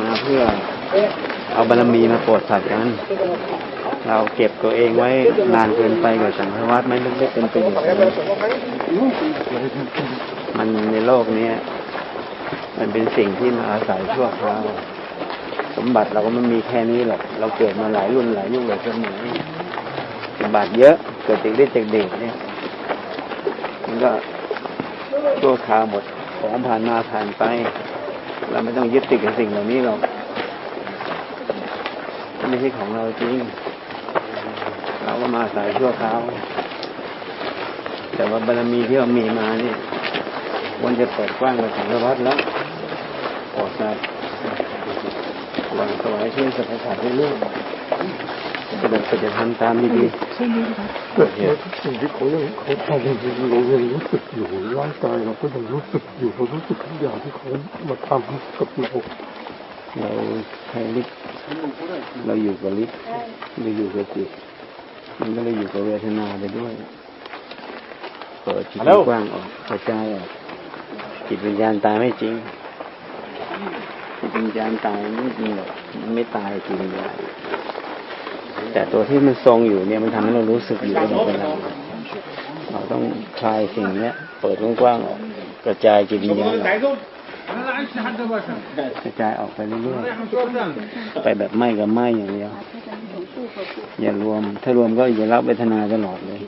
มาเพื่อเอาบารมีมาโปรดสัตว์กัน เราเก็บตัวเองไว้นานเกินไปกับสังสารวัฏไม่ไม่เป็นประโยชน์มันในโลกนี้มันเป็นสิ่งที่มาอาศัยชั่วคราวสมบัติเราก็ไม่มีแค่นี้หรอกเราเกิดมาหลายรุ่นหลายยุคหลายสมัยสมบัติเยอะเกิดจากเด็กจากเด็กเนี่ยมันก็ชั่วคราวหมดของผ่านมาผ่านไป เราไม่ต้องยึดติดกับสิ่งเหล่านี้หรอกไม่ใช่ของเราจริง เราก็มาสายชั่วคราวแต่ว่าบารมีที่เรามีมาเนี่ยวันจะเปิดกว้างไปสังสารวัดแล้วปลอดสัตว์หวังสวายชื่อสัพพสัตว์เรื่อยๆ ดินไปจะทำตามดีๆเกิดเหตุสิ่งที่เขายังเขาทำจริงๆเรายังรู้สึกอยู่ร่างกายเราก็ยังรู้สึกอยู่เรารู้สึกทุกอย่างที่เขามาทำกับเราเราใช้ลิฟเราอยู่กับลิฟเราอยู่กับจิตมันก็เลยอยู่กับเวทนาไปด้วยเปิดจิตกว้างออกกระจายออกจิตวิญญาณตายไม่จริงจิตวิญญาณตายไม่จริงหรอกมันไม่ตายจิตวิญญาณ แต่ตัวที่มันทรงอยู่เนี่ยมันทำให้เรารู้สึกอยู่ตลอดเวลาเราต้องคลายสิ่งเนี้ย เปิดกว้างๆออกกระจายจิตวิญญาณกกระจายออกไปเรื่อยๆไปแบบไม่กับไม่อย่างเดียวอย่ารวม ถ้ารวมก็อย่ารับเวทนาตลอดเลย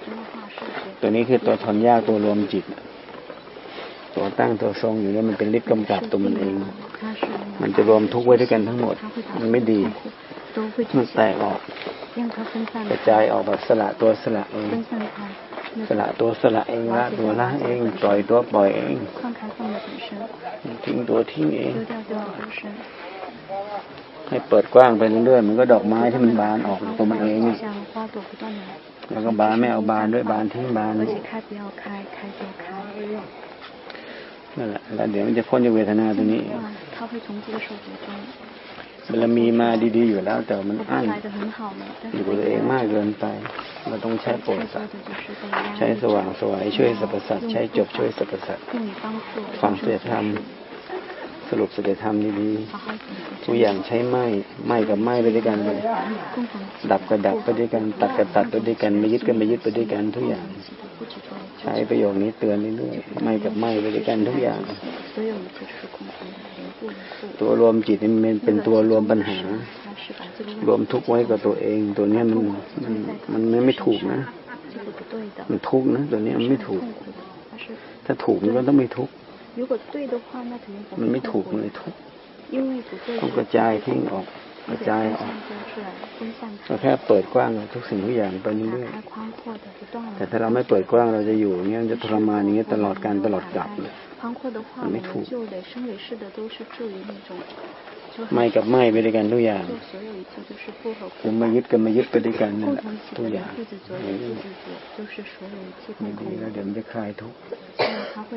ตัวนี้คือตัวทนยากตัวรวมจิต ตัวตั้งตัวทรงอยู่เนี่ยมันเป็นฤทธิ์กำกับตัวมันเอง มันจะรวมทุกไว้ด้วยกันทั้งหมด มันไม่ดีมันแตกออก กระจายออกแบบสละตัวสละเองสสละตัวสละเองละตัวละเองปล่อยตัวปล่อยเองทิ้งตัวทิ้งเองให้เปิดกว้างไปเรื่อยๆมันก็ดอกไม้ที่มันบานออกตัวมันเองแล้วก็บานไม่เอาบานด้วยบานทิ้งบานนั่นแหละแล้วเดี๋ยวมันจะพ้นจากเวทนาตัวนี้ มันมีมาดีๆอยู่แล้ว แต่มันอั้นอยู่กัตัวเองมากเกินไปเราต้องใช้โปรดสัตว์ใช้สว่างสวยช่วยสรรพสัตว์ใช้จบช่วยสรรพสัตว์ฟังเสียธรรมสรุปเสียธรรมดีๆทุกอย่างใช้ไม้ไม้กับไม้ไปด้วยกันเลยดับกับดับไปด้วยกันตัดกับตัดไปด้วยกันไม่ยึดกันไม่ยึดไปด้วยกันทุกอย่าง ใช้ประโยคนี้เตือนเรื่อยๆไม้กับไม้ไปด้วยกันทุกอย่าง ตัวรวมจิตมันเป็นตัวรวมปัญหา รวมทุกไว้กับตัวเอง ตัวนี้มันมันมันไม่ถูกนะ มันทุกนะตัวนี้มันไม่ถูก ถ้าถูกมันก็ต้องไม่ทุกมันไม่ถูกมันเลยทุกต้องกระจายทิ้งออกกระจายออกเราแค่เปิดกว้างทุกสิ่งทุกอย่างไปเรื่อยแต่ถ้าเราไม่เปิดกว้างเราจะอยู่เงี้ยจะทรมานอย่างเงี้ยตลอดการตลอดกลับเลย 宽阔的话，我们就得生理式的都是处于那种，就 ไม่กับไม่ไปด้วยกันทุกอย่าง 做所有一切就是不和 คือ 不 ไม่ยึดกันไม่ยึดไปด้วยกันนั่น 共 แหละ 同起 ทุก 的 อย่าง 不自觉也不自觉，就是所有一切 ไม่ 共 ดี 同 แล้ว 的， เดี๋ยวมันจะคลายทุกข์ 所以它会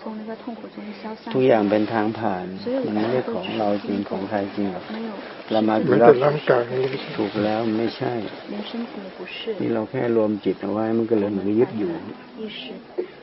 从那个痛苦中消散 ทุก 出 อย่าง 来。 เป็นทางผ่าน มันไม่ใช่ของเราจริงของใครจริงหรอก 没有， เรามา แม้ กี่รอ แต่ บ ร่างกายนี้ ถูกแล้วมันไม่ใช่ 连身体也不是， นี่เราแค่รวมจิตเอาไว้มันก็เลยเหมือนกับยึดอยู่ 意识集中起来，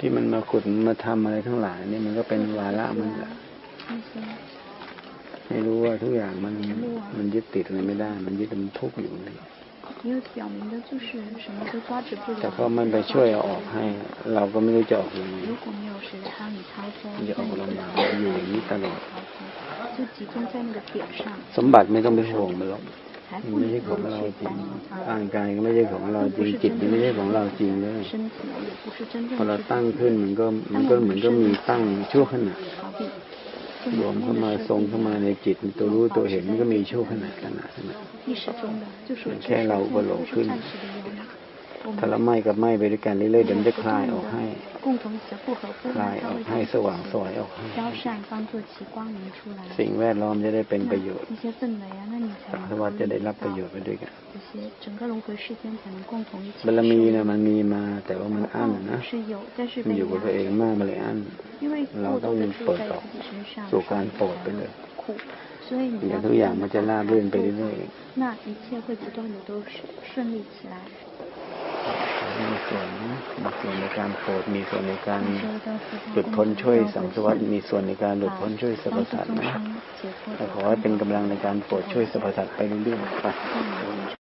ที่มันมาขุดมาทำอะไรทั้งหลายนี่มันก็เป็นวาระมันแหละไม่รู้ว่าทุกอย่างมันมันยึดติดอะไรไม่ได้ มันยึดมันทุกข์อยู่เลยแต่พอมันไปช่วยอออกให้ เราก็ไม่รู้จะออกยังไงจะออกลำบากอยู่อย่างนี้ตลอด สมบัติไม่ต้องไปห่วงมันหรอก ไม่ใช่ของเราจริงร่างกายก็ไม่ใช่ของเราจริงจิตก็ไม่ใช่ของเราจริงเลยพอเราตั้งขึ้นมันก็มันก็เหมือนก็มีตั้งชั่วขณะรวมเข้ามาทรงเข้ามาในจิตตัวรู้ตัวเห็นมันก็มีชั่วขณะขณะขณะแค่เราบลงขึ้น ถ้าเราไหม้กับไหม้ไปด้วยกันเรื่อยๆเดี๋ยวมันจะคลายออกให้คลายออกให้สว่างสวยออกให้สิ่งแวดล้อมจะได้เป็นประโยชน์สังสวัสจะได้รับประโยชน์ไปด้วยกันบารมีนะมันมีมา แต่ว่ามันอั้นนะมันอยู่กับตัวเองมากมาเลยอั้นเราต้องเปิดออกสู่การปลดไปเลยอย่างทุกอย่างมันจะราบรื่นไปเรื่อยๆ มีส่วนมีส่วนในการโปรดมีส่วนในการหลุดพ้นช่วยสังสวัสดิ์มีส่วนในการหลุดพ้นช่วยสรรพสัตว์นะขอให้เป็นกำลังในการโปรดช่วยสรรพสัตว์ไปเรื่อยๆไป